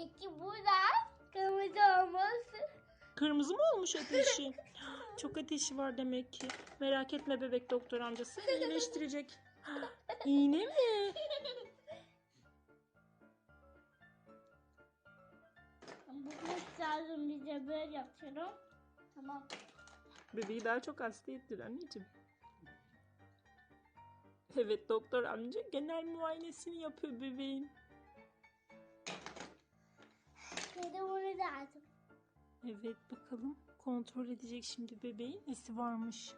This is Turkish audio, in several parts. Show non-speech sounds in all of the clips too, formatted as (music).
İki burada. Kırmızı olması. Kırmızı mı olmuş ateşi? (laughs) Çok ateşi var demek ki. Merak etme bebek doktor amcası iyileştirecek. İğne mi? Bu lazım bize böyle yapıyorum. Tamam. Bebeği daha çok hasta ettir anneciğim. Evet doktor amca genel muayenesini yapıyor bebeğin. Lazım. Evet bakalım kontrol edecek şimdi bebeğin nesi varmış.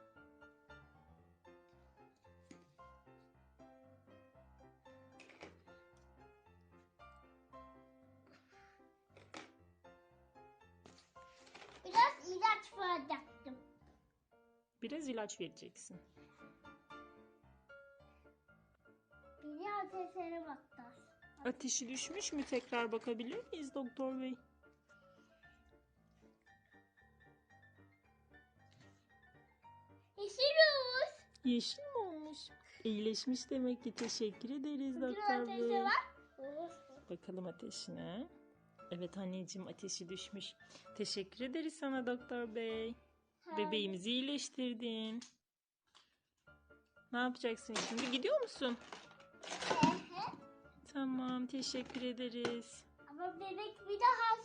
Biraz ilaç vuracaktım. Biraz ilaç vereceksin. Bir de ateşlere bakacağız. Ateşi düşmüş mü tekrar bakabilir miyiz doktor bey? Yeşil mi olmuş? İyileşmiş demek ki teşekkür ederiz doktor ateşi bey. var. Bakalım ateşine. Evet anneciğim ateşi düşmüş. Teşekkür ederiz sana doktor bey. Bebeğimizi iyileştirdin. Ne yapacaksın şimdi? Gidiyor musun? Tamam teşekkür ederiz. Ama bebek bir daha.